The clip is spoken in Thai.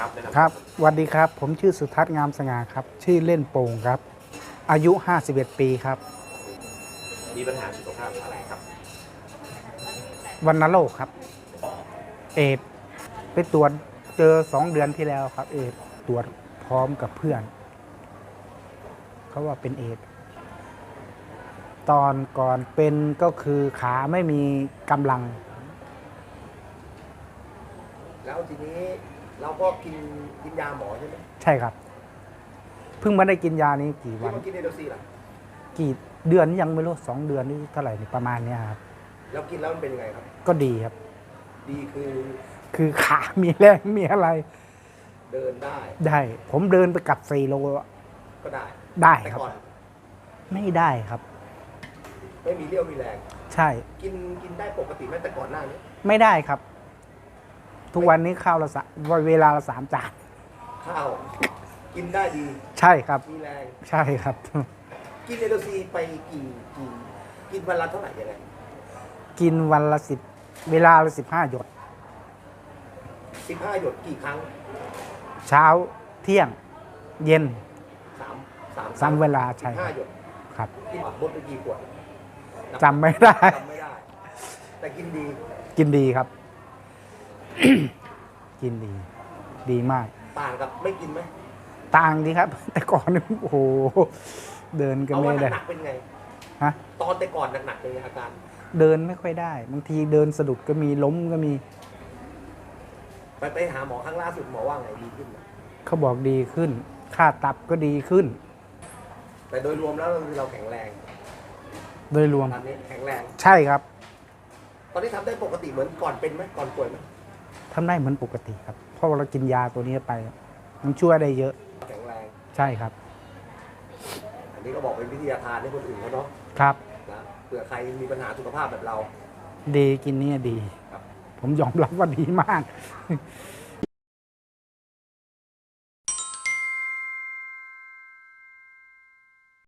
ครับแนะนำครับสวัสดีครับ ผมชื่อสุทัศน์งามสง่าครับ ชื่อเล่นโป่งครับ อายุ 51 ปีครับ มีปัญหาสุขภาพอะไรครับ วันนโรคครับ เอดส์ไปตรวจเจอสองเดือนที่แล้วครับ เอดส์ตรวจพร้อมกับเพื่อน เขาว่าเป็นเอดส์ตอนก่อนเป็นก็คือขาไม่มีกำลัง แล้วทีนี้ เราก็กินกินยาหมอใช่ไหมใช่ครับ เพิ่งมาได้กินยานี้กี่ที่วันมากินเอโดซีล่ะกี่เดือนยังไม่รู้สองเดือนนี่เท่าไหร่นี่ประมาณเนี้ยครับแล้วกินแล้วมันเป็นยังไงครับ ก็ดีครับ ดีคือคือขา มีแรงมีอะไร เดินได้ได้ ผมเดินไปกลับสี่โลก็ได้ ได้แต่ครับ ก่อนไม่ได้ครับ ไม่มีเรี่ยวมีแรง ใช่ กินกินได้ปกติไหมแต่ก่อนหน้านี้ไม่ได้ครับ ทุกวันนี้ข้าวละสะเวลาละสามจานข้าวกินได้ดีใช่ครับ มีแรงใช่ครับ กินเอโดซีไปกี่กี่กินวันละเท่าไหร่ยังไงกินวันละสิบเวลาละสิบห้าหยดสิบห้าหยดกี่ครั้งเช้าเที่ยงเย็นสามสามสามเวลาใช่สิบห้าหยดครับกินหมดไปกี่ขวดจำไม่ได้จำไม่ได้ แต่กินดีกินดีครับ กินดี ดีมาก ต่างกับไม่กินไหมต่างดีครับ แต่ก่อนนี่โอ้โหเดินก็เอาไม่ว่าได้ หนักๆเป็นไง ฮะ ตอนแต่ก่อนหนักๆเป็นไงอาการ เดินไม่ค่อยได้ บางทีเดินสะดุดก็มีล้มก็มี ไปไปหาหมอครั้งล่าสุดหมอว่าไงดีขึ้นไหมเขาบอกดีขึ้น ค่าตับก็ดีขึ้น แต่โดยรวมแล้วคือเราแข็งแรงโดยรวม ตอนนี้แข็งแรง ใช่ครับ ตอนนี้ทำได้ปกติเหมือนก่อนเป็นไหมก่อนป่วยไหม ทำได้เหมือนปกติครับ เพราะว่าเรากินยาตัวนี้ไปมันช่วยได้เยอะ แข็งแรง ใช่ครับ อันนี้ก็บอกเป็นวิทยาทานให้คนอื่นเขาเนาะครับนะเผื่อใครมีปัญหาสุขภาพแบบเรา ดีกินเนี่ยดีครับผมยอมรับว่าดีมาก